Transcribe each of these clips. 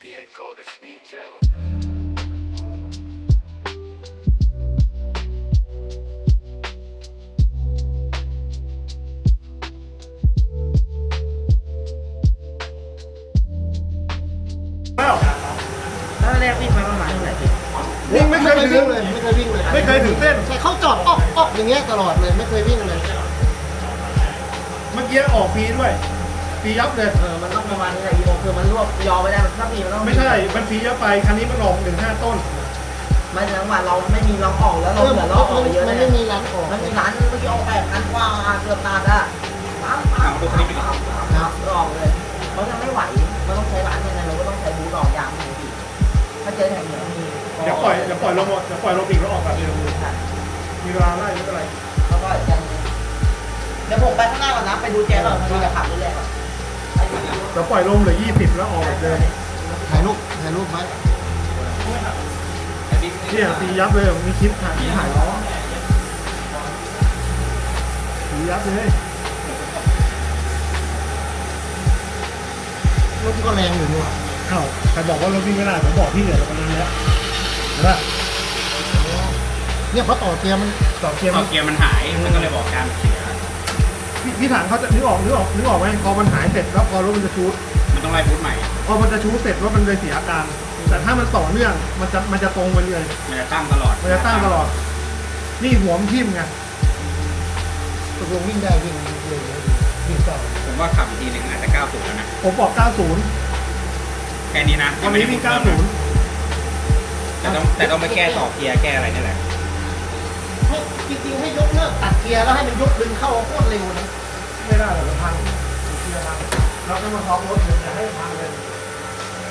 Pienko de Schnietzel. แล้วแล้วแรกวิ่งมาประมาณเท่าไหร่พี่วิ่งไม่เคยถึงเลย ไม่เคยวิ่งเลยไม่เคยถึงเส้นใช่เขาจอดออกออกอย่างเงี้ยตลอดเลย ไม่เคยวิ่งเลย เมื่อกี้ออกฟรีด้วย ฟรียับเลย เออมันต้องประมาณนี้แหละอีโอคือมันรวบยอไม่ได้ถ้ามีมันต้องไม่ใช่ มันฟรียับไป คันนี้มันออกหนึ่งห้าต้น ไม่ถึงว่าเราไม่มีล็อกออกแล้วเอเราอเหลืมัอนล็อกออกไปเยอะมันะนไม่มีร้านออกมันมีร้านเมื่อกี้ออกแปดพันกว่าเกือบตัดอะปั๊มปั๊มปั๊มปั๊มปั๊มออกเลยเขาจะไม่ไหว มันต้องใช้ร้านยังไงเราก็ต้องใช้บูทออกยางมือพี่ถ้าเจอแถวเหนือมีเดี๋ยวปล่อยเดี๋ยวปล่อยลมหมดเดี๋ยวปล่อยลมอีกแล้วออกแบบเดิมมีเวลาไล่ไม่เป็นไรแล้วก็ยังเดี๋ยวผมไปข้างหน้าก่อนนะไปดูแจ๊ก่อนมันจะขับเรื่อยๆก่อนไปดู เดี๋ยวปล่อยลมเหลือยี่สิบแล้วออกแบบเดิมถ่ายรูปถ่ายรูปไว้เนี่ยฟรียับเลยมีคลิปถ่ายที่ถ่ายล้อฟรียับเลยรถก็แรงอยู่นี่หว่าเอ้าใครบอกว่ารถวิ่งไม่ได้ผมบอกพี่เนี่ยตอนนั้นแล้วเห็นปะเนี่ยเพราะต่อเกียร์มันต่อเกียร์พมัอนเกียร์มันหายมันก็เลยบอกการเสีย พี่พี่ถังเขาจะนึกออกนึกออกนึกออกไหมพอมันหายเสร็จแล้วพอรถมันจะชูดมันต้องไล่บูทใหม่พอมันจะชูดเสร็จรถมันเลยเสียอาการ แต่ถ้ามันต่อเนื่องมันจะมันจะตรงไปเลยมันจะตั้งตลอดมันจะตั้งตลอด นี่หัวมันทิ่มไงตกลงวิ่งได้วิ่งเร็วเลยวิ่งต่อผมว่าขับอีกทีหนึ่งอาจจะ90แล้วนะผมบอก 90แค่นี้นะวันนี้วิ่ง90แต่ต้องแต่ต้องไปแก้ต่อเกียร์แก้อะไรนี่แหละ ให้จริงๆให้ยกเลิกตัดเกียร์แล้วให้มันยกดึงเข้าโคตรเร็วนะไม่ได้หรอกมันพังเกียร์พังเราก็มาท็อปรถเลยอย่าให้พังเลย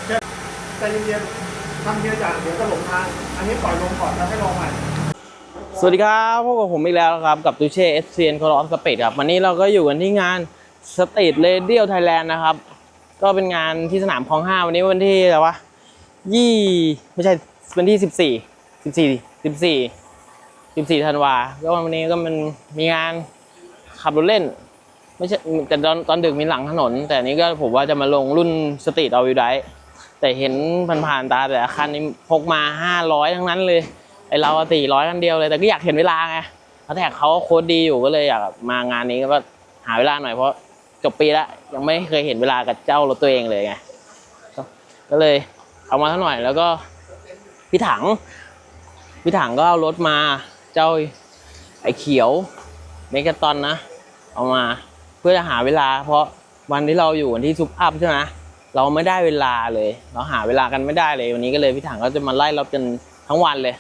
แค่ใจเย็นๆทำเกียร์จางเดี๋ยวจะหลงทาง อันนี้ปล่อยลงก่อนแล้วให้ลองใหม่สวัสดีครับพบกับผมอีกแล้วนะครับ กับตูเช่เอสเซียนคอร์สสปีดครับ วันนี้เราก็อยู่กันที่งานสต e ี t เรเดียลไทยแลนด์นะครับ ก็เป็นงานที่สนามคลองห้าวันนี้วันที่อะไรวะยี่ไม่ใช่วันที่สิบสี่สิบสี่สิบสี่สิบสี่ ธันวาก็วันนี้ก็มันมีงานขับรถเล่น ไม่ใช่แต่ตอนตอนดึกมีหลังถนน แต่อันนี้ก็ผมว่าจะมาลงรุ่นสตรีทเอาวิวไดแต่เห็นผ่านๆตาแต่คันนี้พกมาห้าร้อยทั้งนั้นเลยไอเราสี่ร้อยกันเดียวเลยแต่ก็อยากเห็นเวลาไงเขาแท็กเขาโค้ดดีอยู่ก็เลยอยากมางานนี้ก็หาเวลาหน่อยเพราะจบปีแล้วยังไม่เคยเห็นเวลากับเจ้ารถตัวเองเลยไงก็ก็เลยเอามาเท่าหน่อยแล้วก็พี่ถังพี่ถังก็เอารถมา เจ้าไอ้เขียวเมกาตอนนะ เอามาเพื่อจะหาเวลา เพราะวันที่เราอยู่วันที่ซุปอัพใช่ไหมเราไม่ได้เวลาเลย เราหาเวลากันไม่ได้เลยวันนี้ก็เลยพี่ถังก็จะมาไล่เราจนทั้งวันเลย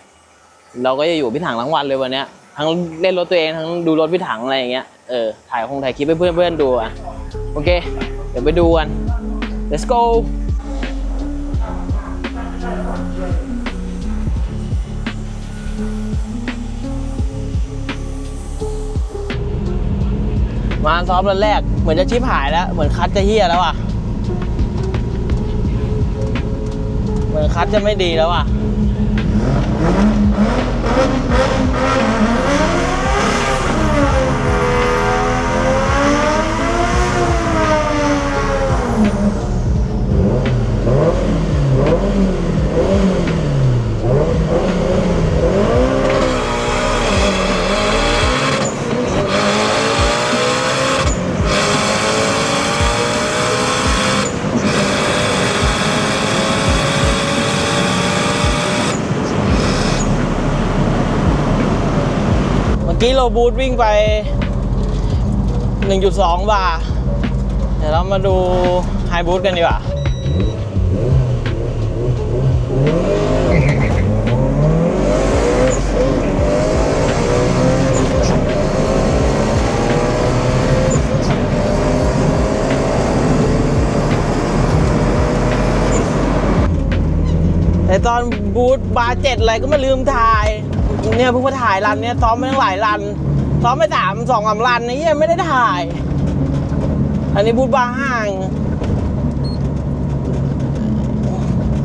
เราก็จะอยู่พี่ถังทั้งวันเลยวันเนี้ยทั้งเล่นรถตัวเองทั้งดูรถพี่ถังอะไรอย่างเงี้ยเออถ่ายคงถ่ายคลิปให้เพื่อนเพื่อนๆดูอะโอเค เดี๋ยวไปดูกัน let's go มาซ้อมวันแรก เหมือนจะชิปหายแล้ว เหมือนคัดจะเฮี้ยแล้วอะ เหมือนคัดจะไม่ดีแล้วอะ เมื่อกี้โรบูทวิ่งไป 1.2 บาร์เดี๋ยวเรามาดูไฮบูทกันดีกว่าแต่ตอนบูธบาร์เจ็ดอะไรก็ไม่ลืมถ่าย เนี่ยเพิ่งมาถ่ายรันเนี่ยซ้อมไปตั้งหลายรันซ้อมไปสามสองสามรันนี่ยังไม่ได้ถ่าย อันนี้บูธบาร์ห้าง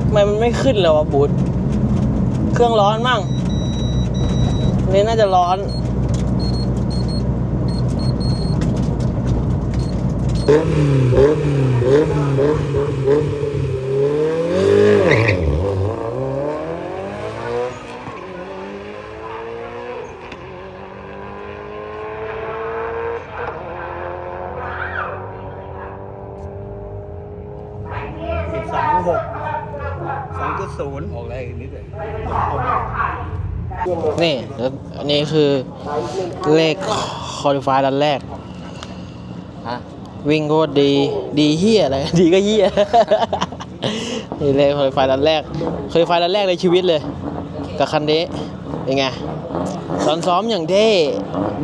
ทำไมมันไม่ขึ้นเลยวะบูธเครื่องร้อนมั่งนนี้น่าจะร้อนหกสองจุด ศูนย์ออกแรงอีกนิดเลยนี่แล้วอันนี้คือเลขคอลิฟายดันแรก วิ่งโคตรดีดีเฮียอะไร ดีก็เฮียนี่เลขคอลิฟายดันแรกคอลิฟายดันแรกในชีวิตเลย กับคันนี้เป็นไงตอนซ้อมอย่างเท่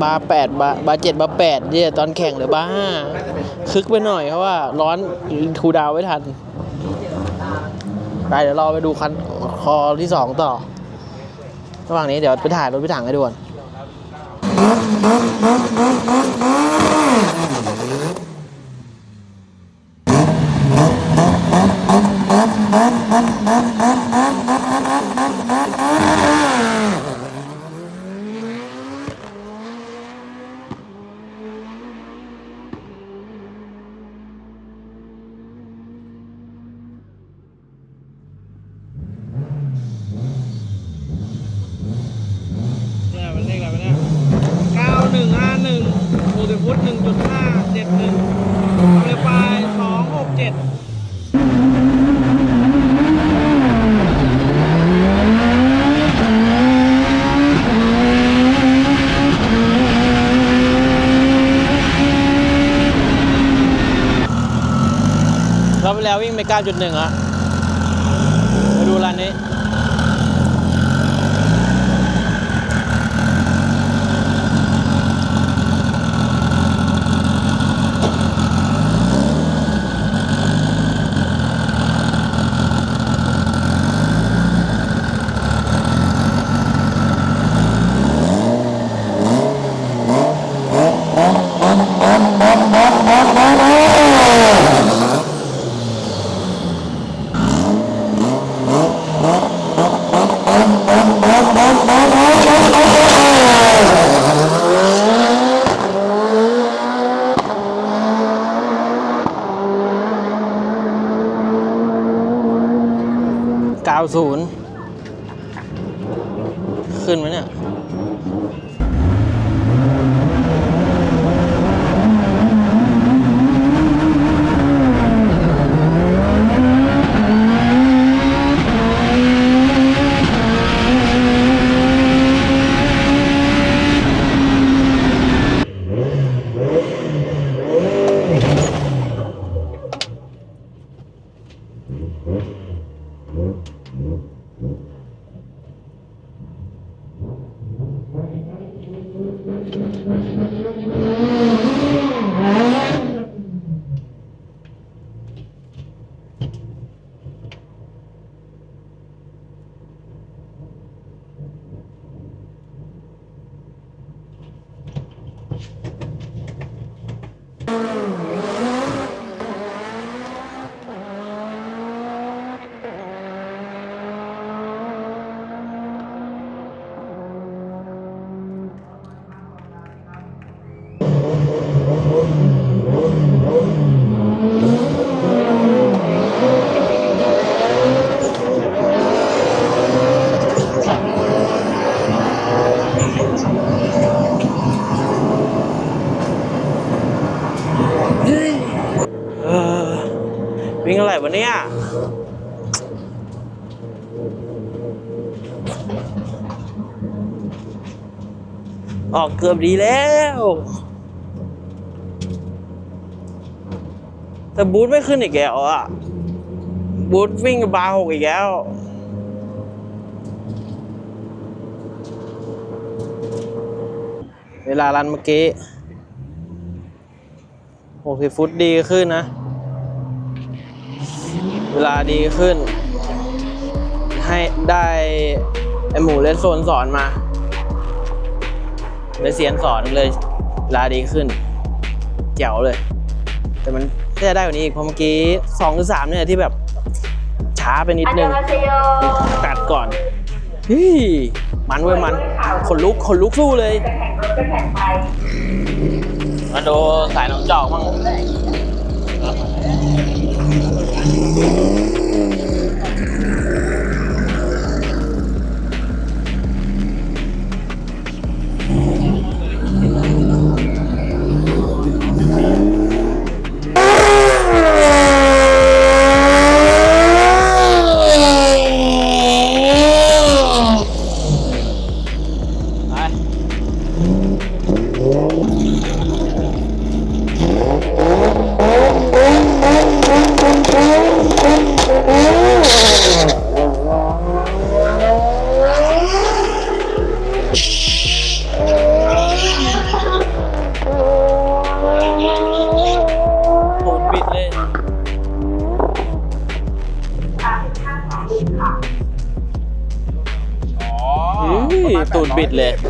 บาร์แปดบาร์บาร์เจ็ดบาร์แปดเนี่ยตอนแข่งเหรือบาร์ห้าคึกไปหน่อยเพราะว่าร้อนคูลดาวน์ไว้ทัน ไปเดี๋ยวเราไปดูคันคอที่สองต่อ ระหว่างนี้เดี๋ยวไปถ่ายรถไปถังให้ดูก่อนเนี่ยมันเลขอะไรวะเนี่ยเก้าหนึ่งห้าหนึ่งหกสิบฟุตหนึ่งจุดห้าเจ็ดหนึ่งเรือปลายสองหกเจ็ดเรา การจุดหนึ่งอะมาดูร้านนี้ 90 ขึ้นไหมเนี่ย เออกเกือบดีแล้วแต่บูทไม่ขึ้นอีกแล้วอะ บูทวิ่งกับบาร์หกอีกแล้ว เวลารันเมื่อกี้60ฟุตดีขึ้นนะ เวลาดีขึ้น ให้ได้ ไอหมูเลนโซนสอนมา เลยเสียนสอนเลยเวลาดีขึ้นเจ๋วเลย แต่มันน่าจะได้กว่านี้อีกเพราะเมื่อกี้สองหรือสามเนี่ยที่แบบช้าไปนิดนึงตัดก่อนเฮ้ยมันเว้ยมันขนลุกขนลุกสู้เลยมาดูสายน้องจอกมั่ง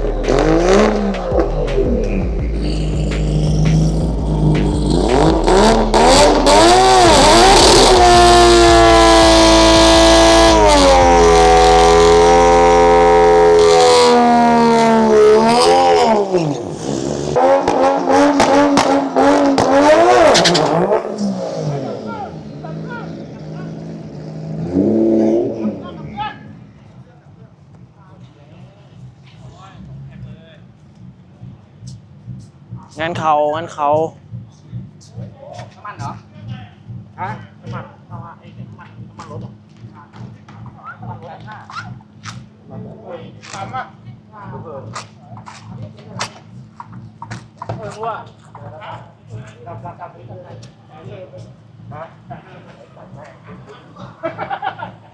Thank you. านเขาน้ำมันเหรอฮะน้ำมันเอาไอ้น้ำมันน้ำมันรถหรอน้ำมันรถห้าสามอะเออเออว่าดับดับดับฮะ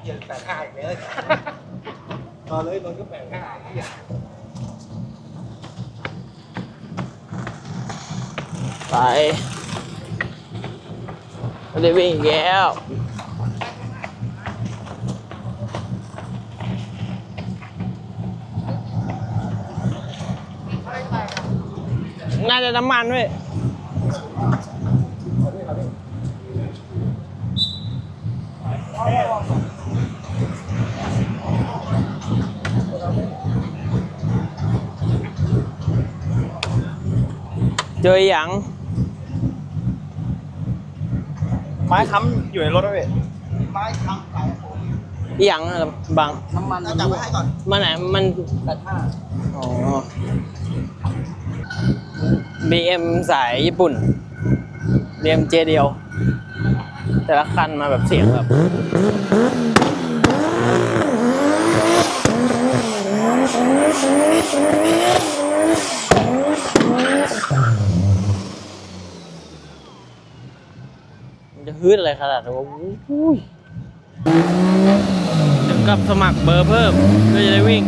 เหี้ยแปดห้าอีกเลยมาเลยนนก็แปดห้า ไอ้เหี้ยไปไม่ได้วิ่งอีกแล้วน่าจะน้ำมันเว้ยเจออย่าง ไม้ค้ำอยู่ในรถด้วยไม้ทำไก่ผมอหย่างอะบางน้ำมันเอาจับไว้ให้ก่อนมันไหนมันแปดห้าอ๋อ BM สายญี่ปุ่น BM เจเดียว แต่ละคันมาแบบเสียงแบบ มันจะ ฮืดอะไรขนาดนั้นวะอุ้ยถึงกับสมัครเบอร์เพิ่มเพื่อจะได้วิ่ง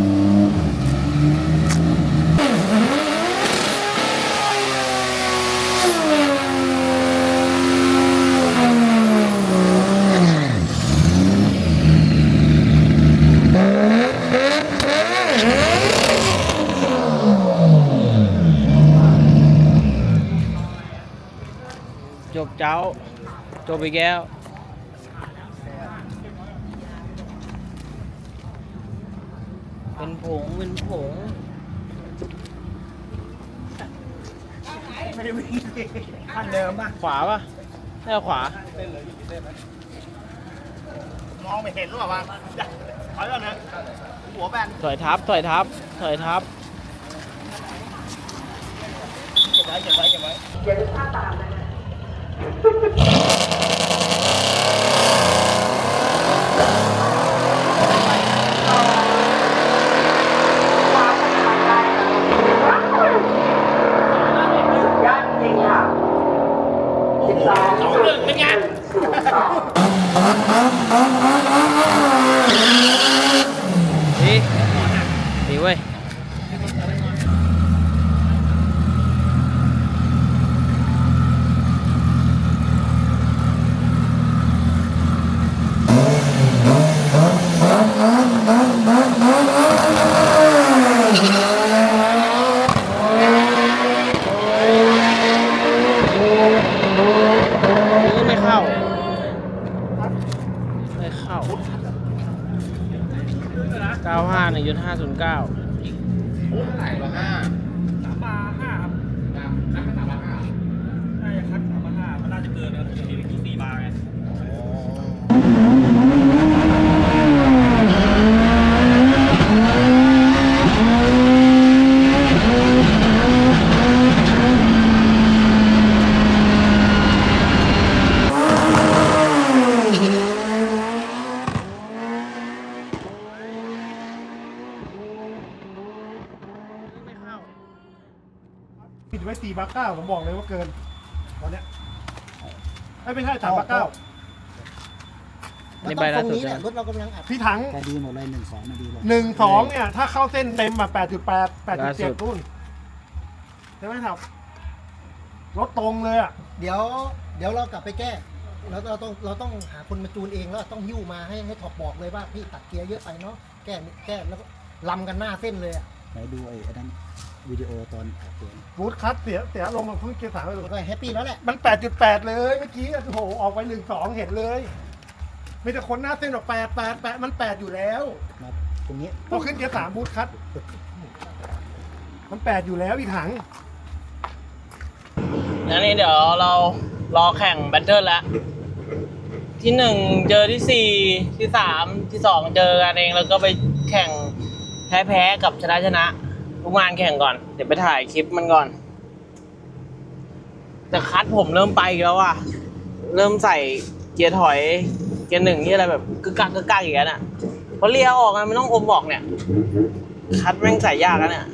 จบเจ้า จบอีกแล้วเป็นผงเป็นผงไม่ได้วิ่งคันเดิมป่ะ ขวาปะใช่ขวามองไม่เห็นหรือเปล่าวะถอยก่อนนะหัวแบนถอยทับถอยทับถอยทับเก็บไว้เก็บไว้เก็บไว้ดีดีเว้ย ไม่เข้า ไม่เข้า 95 1.509 สามบาร์ห้าครับคันไม่สามบาร์ห้าน่าจะคันสามบาร์ห้ามันน่าจะเกินนะเห็นที่สี่บาร์ไง ไม่เข้า ปิดไว้ สี่บาร์เก้าผมบอกเลยว่าเกินตอนเนี้ยเอ้ยไม่ใช่สามบาร์เก้านี่ใบล่าสุด นี้แหใช่ละไหมรถเรากำลังอัดพี่ถังแต่ดีหมดเลยหนึ่งสองนะดีเลยหนึ่งสองเนี่ย ถ้าเข้าเส้นเต็มแบบแปดจุดแปดแปดจุดล่าสุเจ็ดด รุ่นใช่ไหมครับรถตรงเลยอะเดี๋ยว เดี๋ยวเรากลับไปแก้แล้วเราต้องเราต้องหาคนมาจูนเองแล้วต้องหิ้วมาให้ให้ถอดบอกเลยว่าพี่ตัดเกียร์เยอะไปเนาะแก้แก้แล้วก็ลำกันหน้าเส้นเลยอะไหนดูไอ้อันนั้น วิดีโอตอนอัดเสียงบูทคัทเสียเสียลงมาเพิ่งเกียร์สามไปเลยก็แฮปปี้แล้วแหละ มัน 8.8 เลยเมื่อกี้โอ้โหออกไปหนึ่งสองเห็นเลยมีแต่คนหน้าเส้นบอก8 8 8มัน 8 อยู่แล้วมาตรงนี้พอขึ้นเกียร์สามบูทคัทมัน 8 อยู่แล้วอีกถังแล้วนี่เดี๋ยวเรารอแข่งแบทเทิลแล้ว ที่หนึ่งเจอที่สี่ที่สามที่สองเจอกันเองแล้วก็ไปแข่งแพ้แพ้ๆกับชนะชนะ ทุกงานแข่งก่อน เดี๋ยวไปถ่ายคลิปมันก่อน แต่คัดผมเริ่มไปอีกแล้วอะ เริ่มใส่เกียร์ถอย เกียร์หนึ่งที่อะไรแบบกึกกักกึกกักอย่างนั้นอะเพราะเลี้ยวออกมันไม่ต้องอมออกเนี่ย คัดแม่งใส่ยากแล้วเนี่ย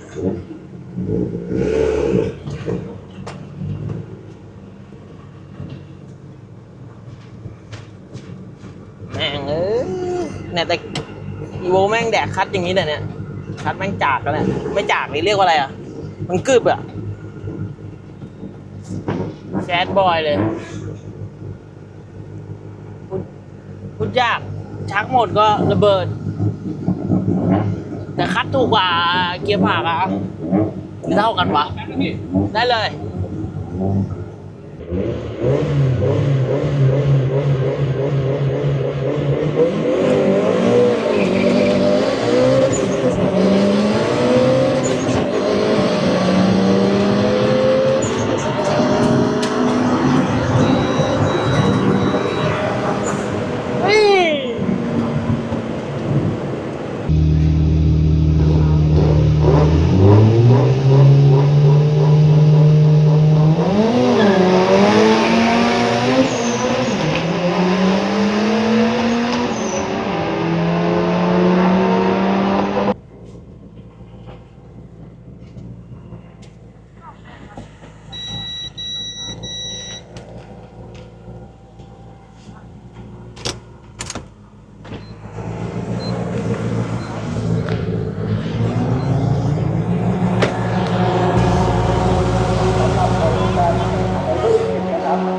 แม่งเอ้ยเนี่ยแต่อีโวแม่งแดกคัดอย่างนี้แต่เนี่ย คัดแม่งจากแล้วเนี่ยไม่จากนี่เรียกว่าอะไรอะ มันกึบอะแซดบอยเลยพูดพูดยาก ชักหมดก็ระเบิด แต่คัดถูกกว่าเกียร์ผากอะเท่ากันวะได้เลย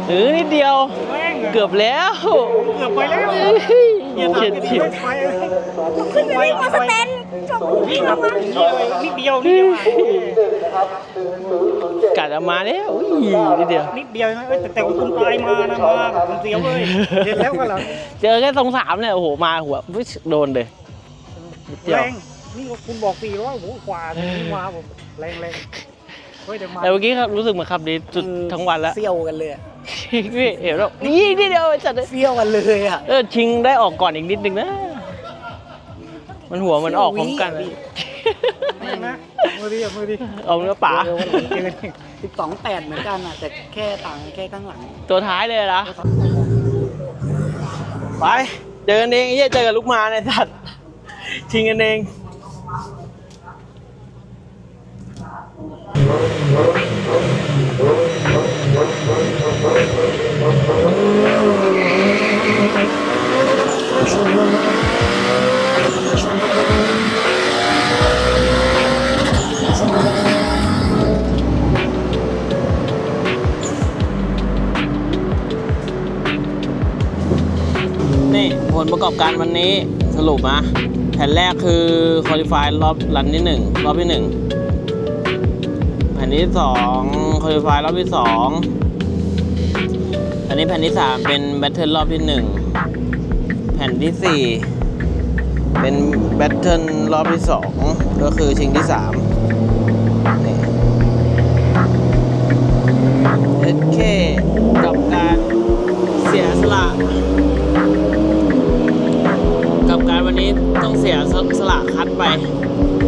ถือนิดเดียว เกือบแล้ว เกือบไปแล้วเฉียดเฉียดไปวิ่งมาสเตนจบวิ่งมานิดเดียวนิดเดียวกัดออกมาแล้วอุ้ยนิดเดียวนิดเดียวนะแต่แต่คุณตายมานะมาผมเสียวเลยเห็นแล้วก็เหรอเจอแค่สองสามเนี่ยโอ้โหมาหัววิชโดนเลยนิดเดียวแรงนี่คุณบอกสี่ร้อยโอ้โหกว่านี่มาผมแรงแรงเฮ้ยเดี๋ยวมาแต่เมื่อกี้ครับรู้สึกเหมือนขับดีสุดทั้งวันแล้วเซี่ยวกันเลย อะพี่เห็นแล้วยี่นิดเดียวจัดเลยเซี่ยวกันเลยอะเออชิงได้ออกก่อนอีกนิดนึงนะ มันหัวมันออกพร้อมกันนี่นะมือดีอะมือดีเอาเนื้อป่าสิบสองแปดเหมือนกันอะแต่แค่ต่างแค่ข้างหลัง ตัวท้ายเลยนะไป เจอกันเองไอ้เหี้ยเจอกับลูกมาในสัตว์ชิงกันเอง นี่ผลประกอบการวันนี้สรุปนะแผ่นแรกคือคอลิฟายรอบรันที่หนึ่งรอบที่หนึ่งแผ่นที่สองคอลิฟายรอบที่สองอันนี้แผ่นที่สามเป็นแบทเทิลรอบที่หนึ่ง ผ่นที่สี่เป็นแบทเทิลรอบที่สองก็คือชิงที่สามนี่เอเคกับการเสียสละ กับการวันนี้ต้องเสียสสละคัดไป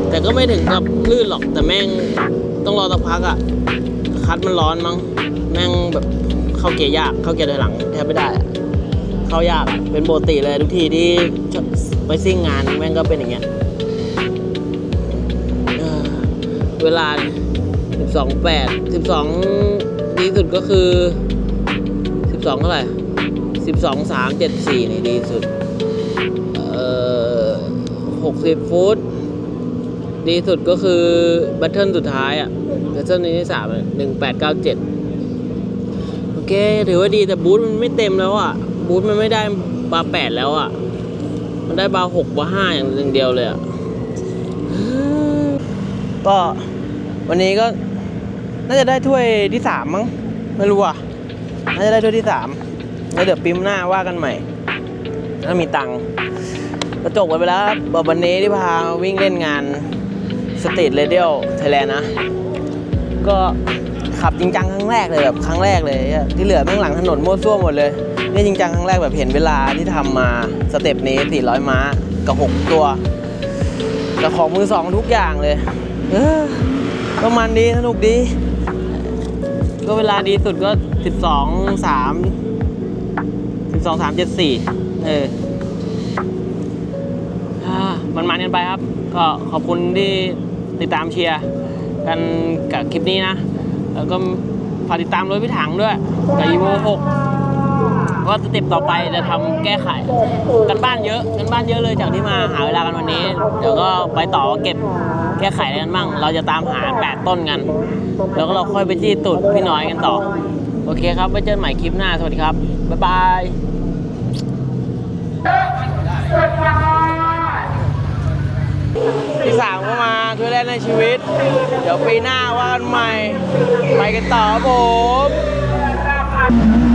แต่ก็ไม่ถึงกับลื่นหรอกแต่แม่งต้องรอสักพักอะคัดมันร้อนมั้งแม่งแบบเข้าเกียร์ยากเข้าเกียร์ถอยหลังแทบไม่ได้อะ เข้ายาก เป็นปกติเลยทุกทีที่ไปซิ่งงานแม่งก็เป็นอย่างเงี้ยเวลาสิบสองแปดสิบสองดีสุดก็คือสิบสองเท่าไหร่สิบสองสามเจ็ดสี่นี่ดีสุด เอ่อหกสิบฟุต ดีสุดก็คือบัตเทิลสุดท้ายอะ บัตเทิลนี้ที่สามหนึ่งแปดเก้าเจ็ดโอเค ถือว่าดีแต่บูธมันไม่เต็มแล้วอะ บูธมันไม่ได้บาแปดแล้วอะ มันได้บาหกบาห้าอย่างเดียวเลยอะก็วันนี้ก็น่าจะได้ถ้วยที่สามมั้งไม่รู้อะน่าจะได้ถ้วยที่สามแล้วเดี๋ยวปีมหน้าว่ากันใหม่ ถ้ามีตังค์ก็จบกันไปแล้วครับวันนี้ที่พาวิ่งเล่นงานสตรีทเรเดียลไทยแลนด์นะ ก็ขับจริงจังครั้งแรกเลยแบบครั้งแรกเลย ที่เหลือแม่งหลังถนนมั่วซั่วหมดเลย นี่จริงจังครั้งแรกแบบเห็นเวลาที่ทำมาสเต็ปนี้ 400 ม้ากับ 6 ตัวกับของมือสองทุกอย่างเลยเออก็มันดีสนุกดี ก็เวลาดีสุดก็ 12 3 12 3 7 4 เอออ่ามันมันกันไปครับ ก็ขอบคุณที่ติดตามเชียร์กันกับคลิปนี้นะ แล้วก็ฝากติดตามรถพี่ถังด้วย กับ e v o 6 ว่าสเต็ปต่อไปจะทำแก้ไข กันบ้านเยอะกันบ้านเยอะเลยจากที่มาหาเวลากันวันนี้ เดี๋ยวก็ไปต่อเก็บแก้ไขกันบ้าง เราจะตามหา 8 ต้นกัน แล้วก็เราค่อยไปที่ตุดพี่น้อยกันต่อ โอเคครับไว้เจอกันใหม่คลิปหน้า สวัสดีครับ บ๊ายบายที่สามก็มาช่วยเล่นในชีวิต เดี๋ยวปีหน้าว่ากันใหม่ ไปกันต่อครับผม